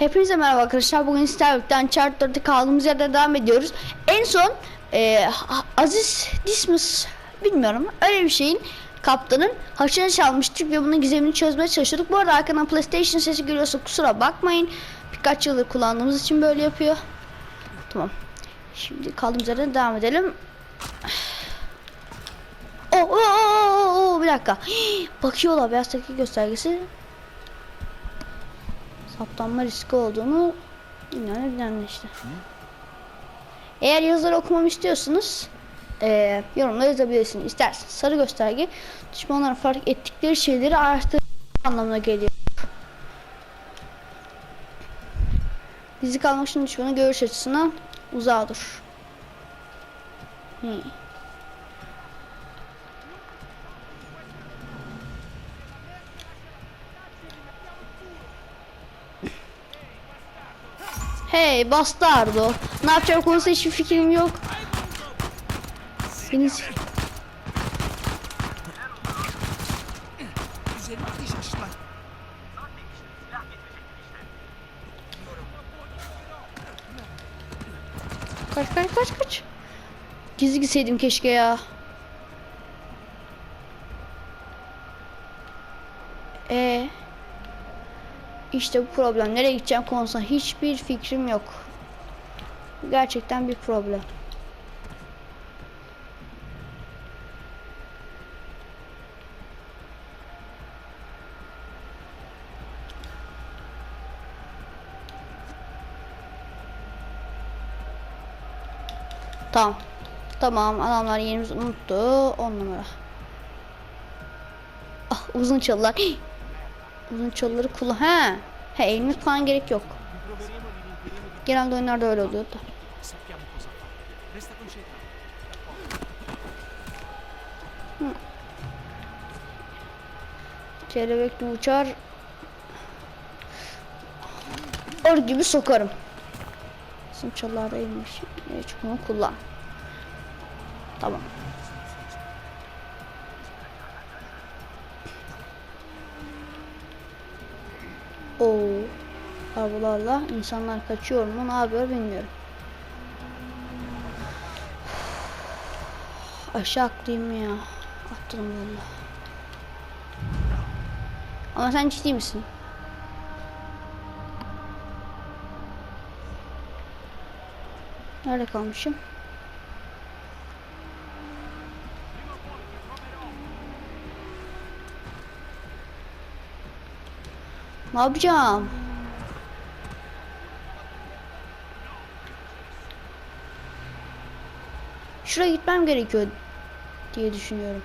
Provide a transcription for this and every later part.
Hepinize merhaba arkadaşlar. Bugün Starbuck'tan Chart 4'te kaldığımız yerden devam ediyoruz. En son e, Aziz Dismus bilmiyorum öyle bir şeyin kaptanın haçını çalmıştık ve bunun gizemini çözmeye çalışıyorduk. Bu arada arkadan PlayStation sesi geliyorsa kusura bakmayın. Birkaç yıldır kullandığımız için böyle yapıyor. Tamam. Şimdi kaldığımız yerden devam edelim. Oh, oh, oh, oh, oh, bir dakika. Bakıyorlar beyaz teki göstergesi saptanma riski olduğunu bilen işte. Eğer yazıları okumamı istiyorsanız eee yorumlara yazabilirsiniz. İsterseniz sarı gösterge düşmanların fark ettikleri şeyleri araştırma anlamına geliyor. Dizi kalmak için düşmanın görüş açısından uzağa dur. Hmm. Hey bastardo. Ne yapacağım konusunda hiçbir fikrim yok. Seni kaç kaç kaç kaç. Gizli gitseydim keşke ya. E işte bu problem. Nereye gideceğim konusunda hiçbir fikrim yok. Gerçekten bir problem. Tamam. Tamam adamlar yerimizi unuttu. On numara. Ah uzun çalılar. Uzun çalıları kullan. He. He elini falan gerek yok. Genelde oyunlarda öyle oluyordu. Resta concentrato. Kelebekli uçar. Or gibi sokarım. Değilmiş. Evet, bunu kullan. Tamam. Oo. Arabalarla insanlar kaçıyor mu ne yapıyor bilmiyorum. Aşağı atlayayım ya. Attım valla. Ama sen ciddi misin? Nerede kalmışım? Ne yapacağım? Şuraya gitmem gerekiyor diye düşünüyorum.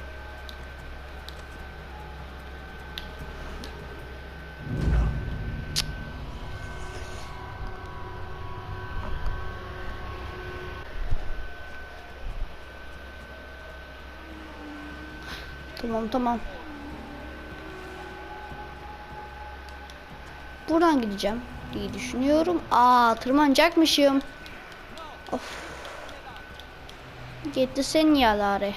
Tamam tamam. Buradan gideceğim diye düşünüyorum. Aa tırmanacakmışım. Of. Gitti sen yaları.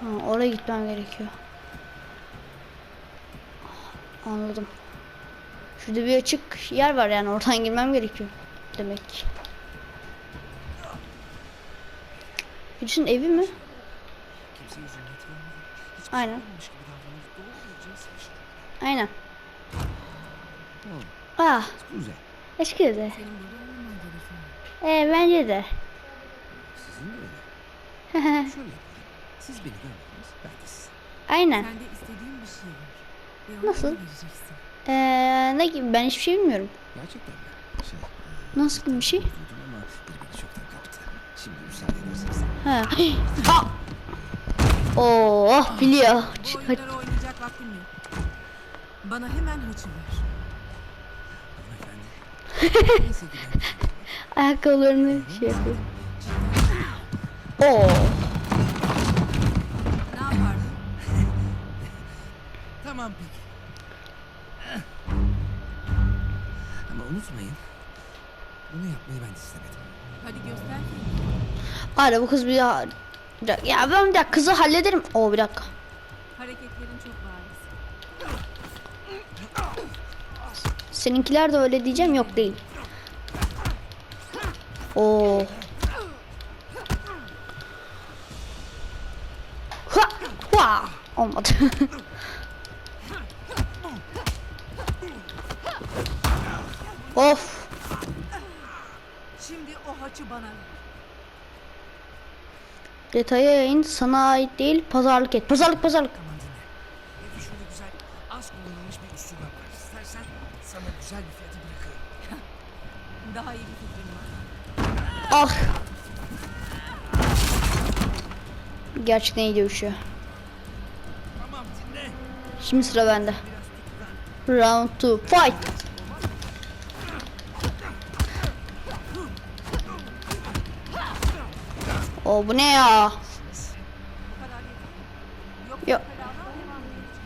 Ha, oraya gitmem gerekiyor. Anladım. Şurada bir açık yer var yani oradan girmem gerekiyor. Demek ki. Birisinin evi mi? Aynen. olmamış gibi davranıp doğruca sıvışır. Aynen. Ah, Güzel. teşekkür ederim. Ee, bence de. Sizin de öyle. Şöyle. Siz beni görmediniz. Ben de sizi. Aynen. Sende istediğin bir şey var. Ve Nasıl? Ee, ne gibi? Ben hiçbir şey bilmiyorum. Gerçekten mi? Şey, Nasıl bir şey? duydum ama biri beni çoktan kaptı. Şimdi müsaade ederseniz. Ha. Ha. Oh, biliyor. Bu Bana hemen haçı ver. Neyse gidelim. Ayakkabılarını şey yapıyor. Oo. Ne yapardın? Tamam peki. Ama unutmayın. Bunu yapmayı ben istemedim. Hadi göster. Hala bu kız bir daha... Ya ben bir dakika kızı hallederim. Oo bir dakika. Seninkiler de öyle diyeceğim yok değil. Oo. Ha, ha. Olmadı. of. Şimdi o haçı bana. Detaya yayın sana ait değil pazarlık et. Pazarlık pazarlık. Aman dinle. Evde şöyle güzel az kullanılmış bir üstüne var. İstersen sana güzel bir fiyatı bırakırım. Daha iyi bir fikrim var. Ah. Gerçekten iyi dövüşüyor. Tamam dinle. Şimdi sıra bende. Round 2 fight. O bu ne ya? Bu kadar yeter. Yok. Yok. Beraber devam edeceğiz.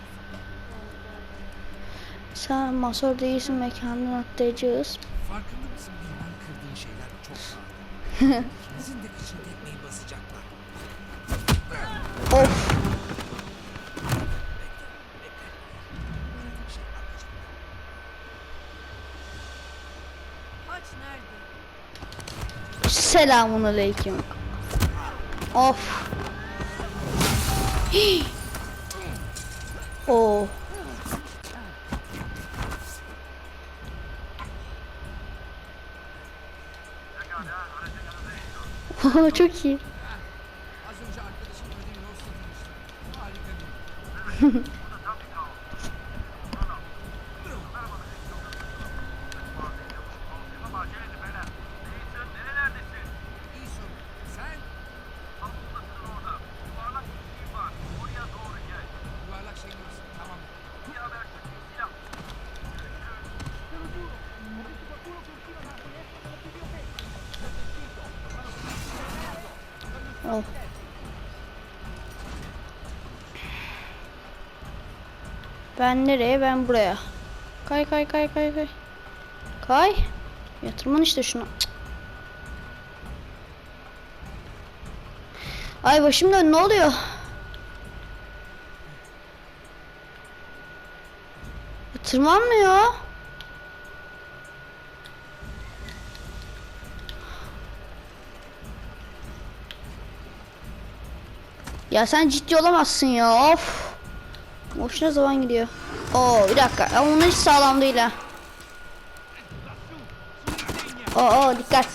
Sen masör değilsin mekandan atlayacağız. Farkında mısın bilmem kırdığın şeyler çok pahalı. İkimizin de kışın tekmeyi basacaklar. Of. Selamun aleyküm. Of. Hii. Oo. Çok iyi. Az önce arkadaşım ödevi Ross'a demişti. Harika bir. İyi Ben nereye? Ben buraya. Kay kay kay kay kay. Kay. Yatırman işte şunu. Ay başım dön ne oluyor? Tırmanmıyor. Ya sen ciddi olamazsın ya of. Boşuna zaman gidiyor. Oo bir dakika ama onlar hiç sağlam değil ha. Oo, dikkat.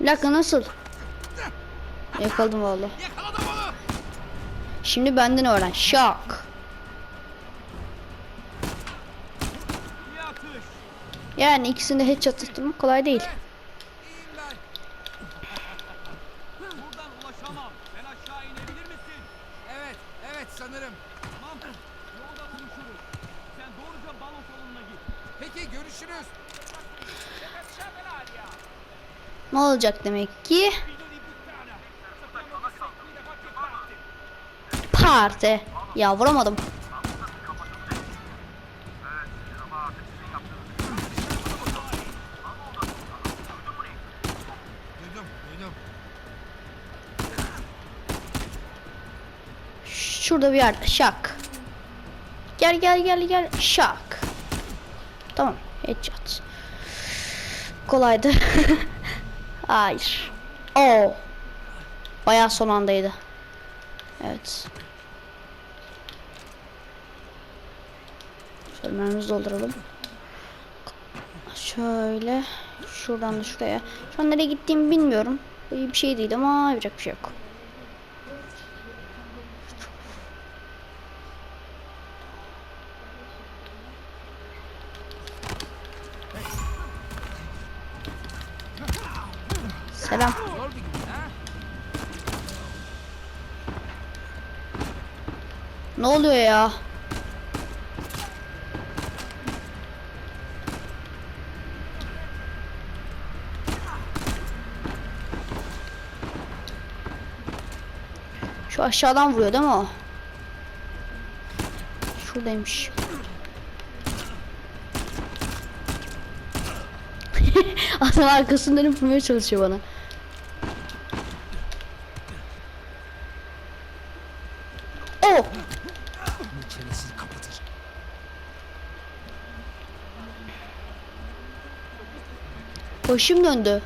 Bir dakika nasıl? Yakaladım valla. Şimdi benden öğren. Şak. Yani ikisini headshot tutturmak kolay değil. İyiyim ben. Buradan ulaşamam. Sen aşağı inebilir misin? Evet, evet sanırım. Tamam. Yolda buluşuruz. Sen doğruca balo salonuna git. Peki görüşürüz. Ne olacak demek ki? Parti. Ya vuramadım. Duydum, duydum. Şurada bir yerde. Şak. Gel gel gel gel. Şak. Tamam. Headshot. Kolaydı. Hayır. Oo. Bayağı son andaydı. Evet. Şöyle dolduralım. Şöyle. Şuradan da şuraya. Şu an nereye gittiğimi bilmiyorum. İyi bir şey değil ama yapacak bir şey yok. Oluyor ya? Şu aşağıdan vuruyor değil mi o? Şuradaymış. Arkasından dönüp vurmaya çalışıyor bana. Oh! Çenesini kapatır. Başım döndü.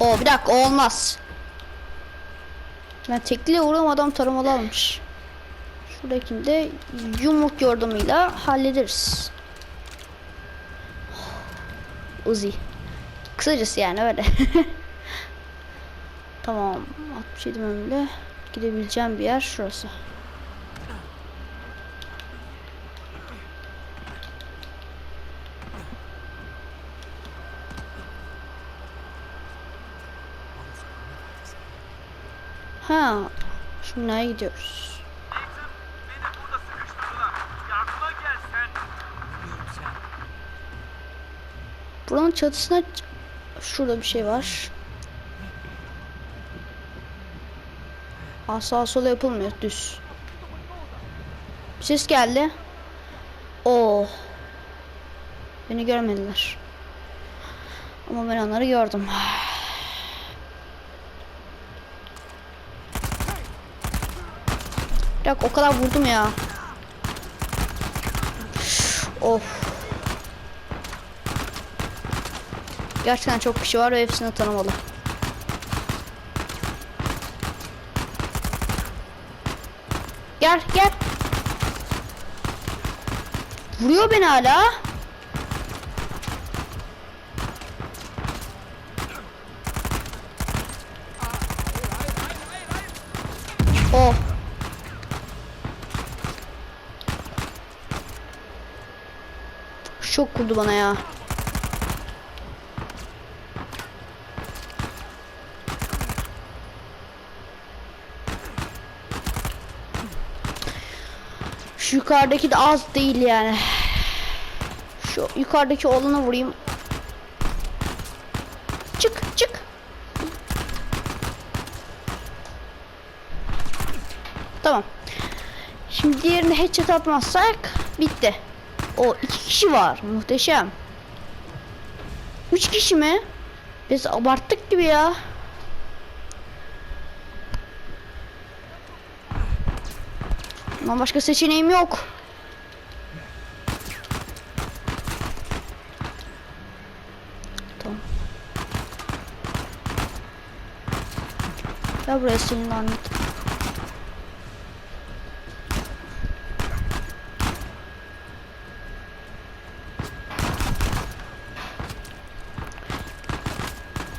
O bir dakika olmaz. Ben tekliyle adam taramalı almış. Şuradakini de yumruk yordamıyla hallederiz. Uzi. Kısacası yani öyle. tamam. 67 bölümde gidebileceğim bir yer şurası. Ha. Şimdi nereye gidiyoruz? Buranın çatısına şurada bir şey var. Aa, sağa sola yapılmıyor düz. Ses geldi. Oo. Beni görmediler. Ama ben onları gördüm. Dakika o kadar vurdum ya. Of. Gerçekten çok kişi var ve hepsini tanımalı. Gel gel. Vuruyor beni hala. Oh. Şok kurdu bana ya. Şu yukarıdaki de az değil yani. Şu yukarıdaki olanı vurayım. Çık çık. Tamam. Şimdi diğerini headshot atmazsak bitti. O iki kişi var. Muhteşem. Üç kişi mi? Biz abarttık gibi ya. Ama başka seçeneğim yok. Tamam. Ya buraya senin lanet.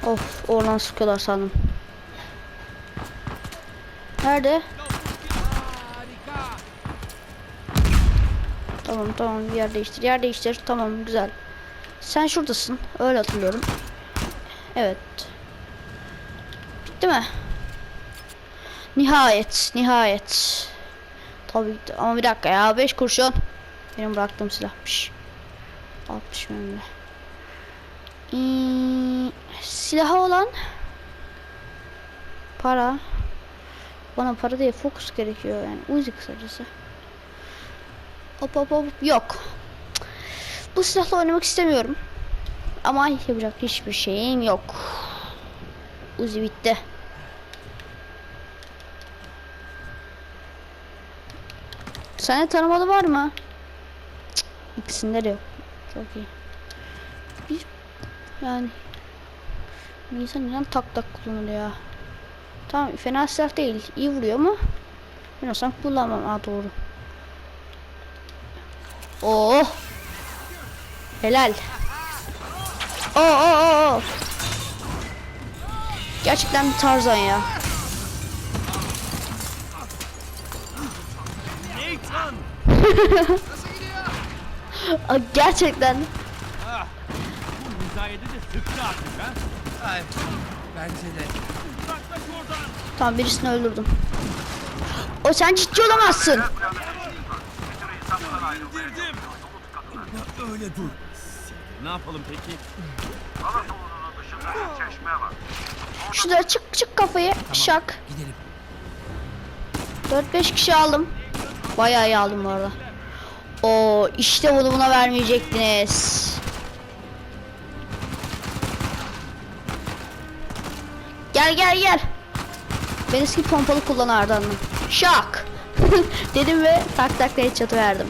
Of oradan sıkıyorlar sandım. Nerede? Tamam tamam yer değiştir yer değiştir tamam güzel. Sen şuradasın öyle hatırlıyorum. Evet. Bitti mi? Nihayet nihayet. Tabii ama bir dakika ya 5 kurşun. Benim bıraktığım silahmış. 60 mermi. Hmm, silahı olan para. Bana para değil fokus gerekiyor yani. Uzi kısacası. Hop hop hop yok. Bu silahla oynamak istemiyorum. Ama yapacak hiçbir şeyim yok. Uzi bitti. Sende tanımalı var mı? Cık, İkisinde de yok. Çok iyi. Bir yani insan neden tak tak kullanır ya? Tamam fena silah değil. İyi vuruyor mu? Ben olsam kullanmam. Aa doğru. Oh. Helal. Oo oo oo. oo. Gerçekten bir Tarzan ya. Gerçekten. Ah, oradan. Tamam birisini öldürdüm. O sen ciddi olamazsın. Öyle dur. Ne yapalım peki? Şurada çık çık kafayı. Şak. Gidelim. 4-5 kişi aldım. Bayağı iyi aldım bu arada. O işte bunu buna vermeyecektiniz. Gel gel gel. Ben eski pompalı kullanardım. Şak. Dedim ve tak tak headshot verdim.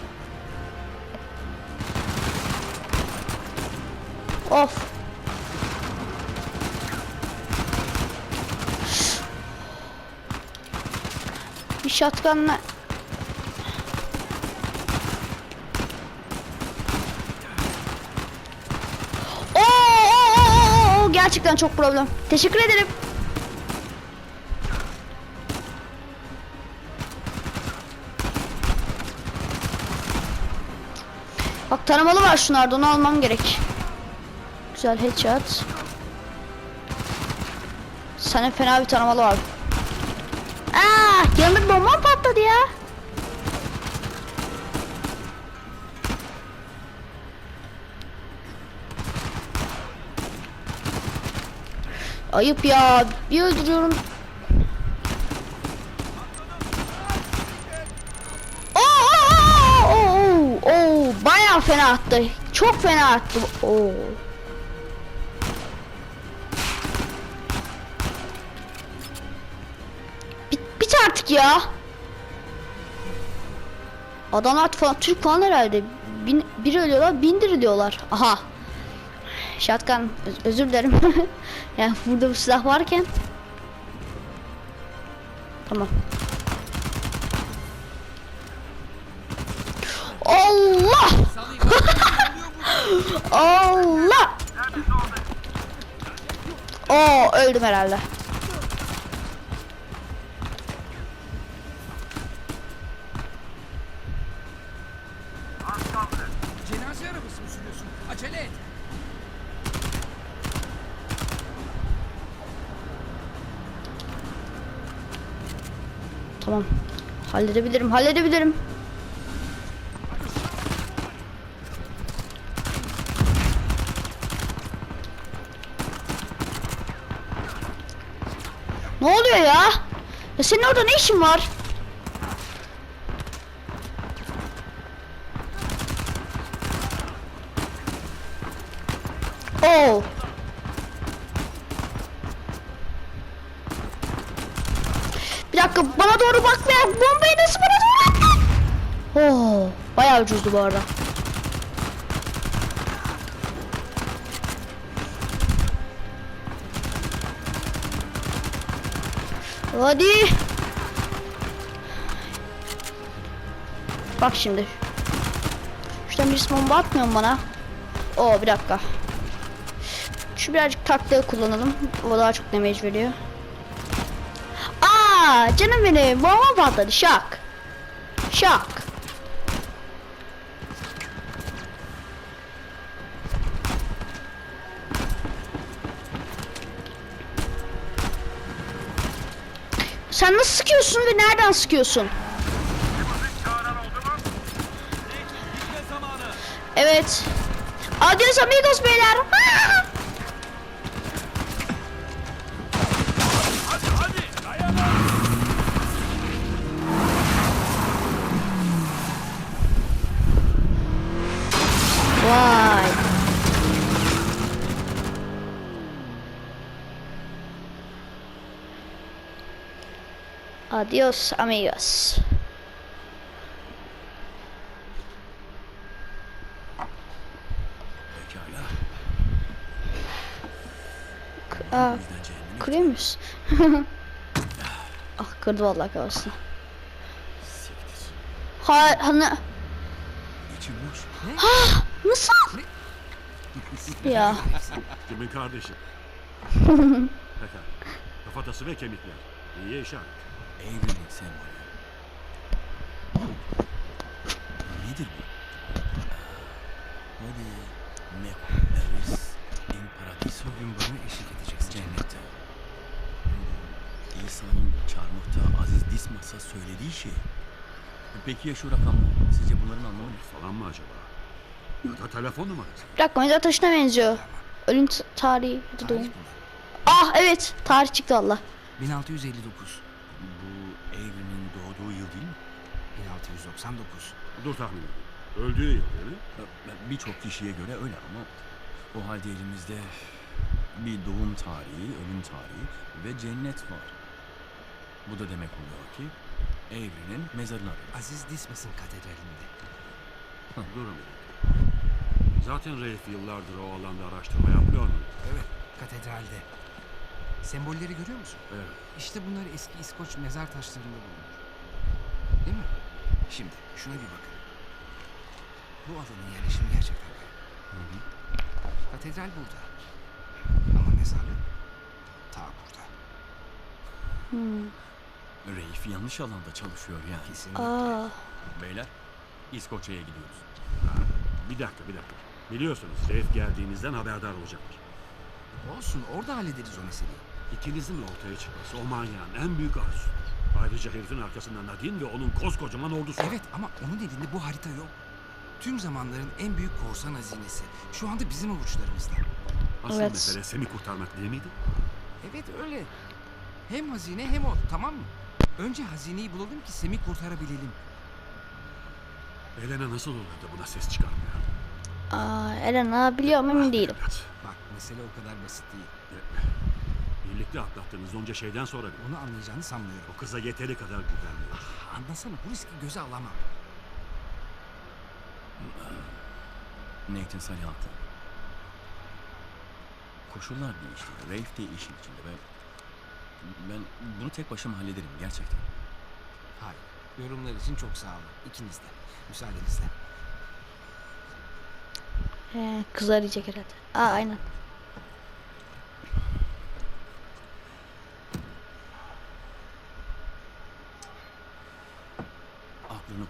Of. Bir oo, gerçekten çok problem. Teşekkür ederim. Bak taramalı var şunlarda onu almam gerek. Güzel headshot. Sana fena bir taramalı var. Aa, yanında bomba patladı ya. Ayıp ya. Bir öldürüyorum. Oo, oo, oo, oo, oo, bayağı fena attı. Çok fena attı. Oo. Ya. Adamlar falan Türk falan herhalde. Bin, bir ölüyorlar, bindiriliyorlar. Aha. Shotgun öz- özür dilerim. yani burada bu silah varken. Tamam. Allah! Allah! Oo öldüm herhalde. Tamam. Halledebilirim, halledebilirim. Ne oluyor ya? Ya senin orada ne işin var? Oo. Bir dakika bana doğru bakmayan bombayı nasıl bana doğru attın? Oo, bayağı ucuzdu bu arada. Hadi. Bak şimdi. Şuradan birisi bomba atmıyor mu bana? Oo bir dakika. Şu birazcık taktiği kullanalım. O daha çok damage veriyor. Aa canım benim bomba patladı şak. Şak. Sen nasıl sıkıyorsun ve nereden sıkıyorsun? Evet. Adios amigos beyler. Aa! Adios amigos. Aa, kırıyor muyuz? ah kırdı vallahi kafasını. Ha, hani boş. nasıl? ya Kimin kardeşi? Kafatası ve kemikler. İyi işaret. Evrenin sembolü. Nedir bu? Hadi. Meko, Eris, İmparadiso. Bugün bana eşlik edeceksin. Cennette. Hmm, İsa'nın çarmıhta Aziz Dismas'a söylediği şey. Peki ya şu rakamlar? Sizce bunların anlamı ne? Falan mı acaba? Ya da telefon numarası. bir dakika mezar taşına benziyor. Ölüm tarihi. doğum. Tarih. Ah evet tarih çıktı valla. 1659. Bu evrenin doğduğu yıl değil mi? 1699. Dur tahmin edeyim. Öldüğü yıl değil mi? Birçok kişiye göre öyle ama o halde elimizde bir doğum tarihi, ölüm tarihi ve cennet var. Bu da demek oluyor ki Avery'nin mezarını arıyoruz. Aziz Dismas'ın katedralinde. Durun. Zaten Rafe yıllardır o alanda araştırma yapıyor mu? Evet, katedralde. Sembolleri görüyor musun? Evet. İşte bunlar eski İskoç mezar taşlarında bulunur. Değil mi? Şimdi şuna bir bakın. Bu alanın yerleşimi gerçekten garip. Katedral burada. Ama mezarlık ta burada. Reif yanlış alanda çalışıyor yani. Kesinlikle. Aa, Beyler, İskoçya'ya gidiyoruz. Bir dakika bir dakika. Biliyorsunuz Rafe geldiğinizden haberdar olacaktır. Olsun orada hallederiz o meseleyi. İkinizin ortaya çıkması o manyağın en büyük arzusudur. Ayrıca herifin arkasında Nadine ve onun koskocaman ordusu var. Evet ama onun elinde bu harita yok. Tüm zamanların en büyük korsan hazinesi. Şu anda bizim avuçlarımızda. Asıl Evet. mesele Sem'i kurtarmak değil miydi? Evet öyle. Hem hazine hem o tamam mı? Önce hazineyi bulalım ki Sem'i kurtarabilelim. Elena nasıl olur da buna ses çıkarmıyor? aa Elena biliyorum emin değilim. Evet. Bak mesele o kadar basit değil. Birlikte atlattığınız onca şeyden sonra bile Onu anlayacağını sanmıyorum. o kıza yeteri kadar güvenmiyor. Anlasana bu riski göze alamam. Nathan Salih haklı. Koşullar değişti. Rafe de işin içinde ve ben bunu tek başıma hallederim gerçekten. Hayır. Yorumlar için çok sağ olun. İkiniz de. Müsaadenizle. He, kız arayacak herhalde. Aa aynen.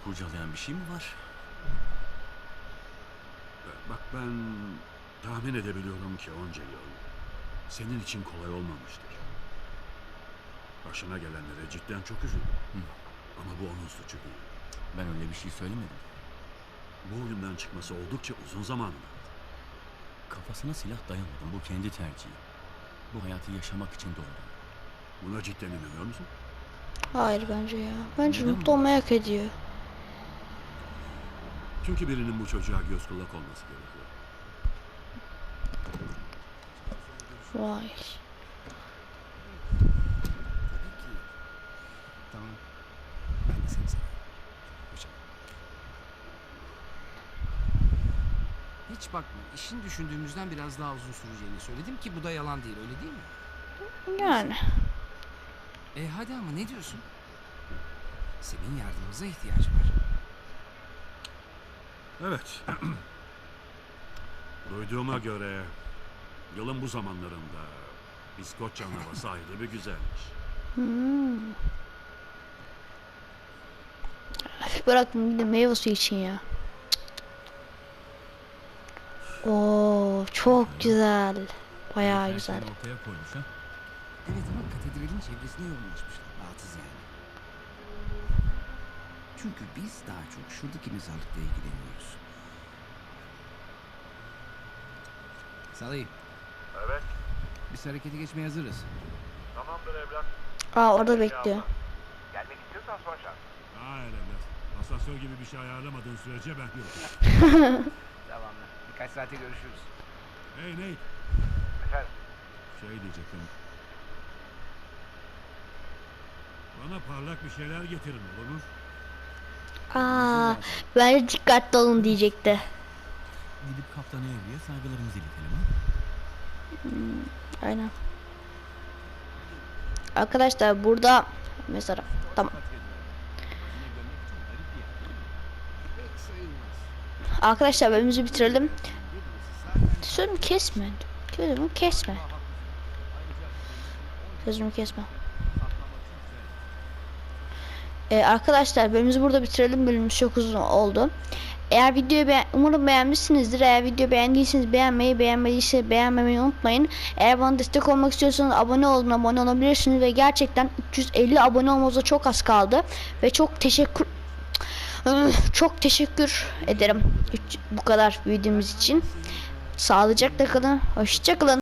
Kurcalayan bir şey mi var? Bak ben tahmin edebiliyorum ki onca yıl senin için kolay olmamıştır. Başına gelenlere cidden çok üzüldüm. Ama bu onun suçu değil. Ben öyle bir şey söylemedim. Bu oyundan çıkması oldukça uzun zaman aldı. Kafasına silah dayamadım. Bu kendi tercihi. Bu hayatı yaşamak için doğdu. Buna cidden inanıyor musun? Hayır bence ya. Bence Neden mutlu olmayı hak ediyor. Çünkü birinin bu çocuğa göz kulak olması gerekiyor. Vay. Tabii ki. Tamam. Ben de seni seviyorum. Hoşça kal. Hiç bakma. işin düşündüğümüzden biraz daha uzun süreceğini söyledim ki bu da yalan değil öyle değil mi? Yani. E hadi ama ne diyorsun? Senin yardımımıza ihtiyacı var. Evet. Duyduğuma göre yılın bu zamanlarında İskoçya'nın havası ayrı bir güzelmiş. Hmm. Üf, Bırakın bir de meyve suyu için ya. Oo çok güzel. Bayağı güzel. ortaya koymuş ha. Evet ama katedralin çevresine yoğunlaşmışlar. Rahatsız yani. Çünkü biz daha çok şuradaki mezarlıkla ilgileniyoruz. Salih. Evet, Biz harekete geçmeye hazırız. tamamdır evlat. Aa orada bekliyor. Gelmek istiyorsan son şans. Hayır evlat. Asansör gibi bir şey ayarlamadığın sürece ben yokum. Devamlı. Birkaç saate görüşürüz. Hey Nate. Efendim, Şey diyecektim. Bana parlak bir şeyler getirin olur mu? Aa bence dikkatli olun diyecekti. Gidip Kaptan Avery'e saygılarımızı iletelim ha. Aynen. Arkadaşlar burada mesela tamam. Arkadaşlar bölümümüzü bitirelim. Sözümü kesme. Sözümü kesme. Sözümü kesme. Ee, arkadaşlar bölümümüzü burada bitirelim. Bölümümüz çok uzun oldu. Eğer videoyu beğen umarım beğenmişsinizdir. Eğer videoyu beğendiyseniz beğenmeyi, beğenmediyseniz beğenmemeyi unutmayın. Eğer bana destek olmak istiyorsanız abone olun, abone olabilirsiniz ve gerçekten 350 abone olmamıza çok az kaldı ve çok teşekkür çok teşekkür ederim bu kadar videomuz için. Sağlıcakla kalın. Hoşça kalın.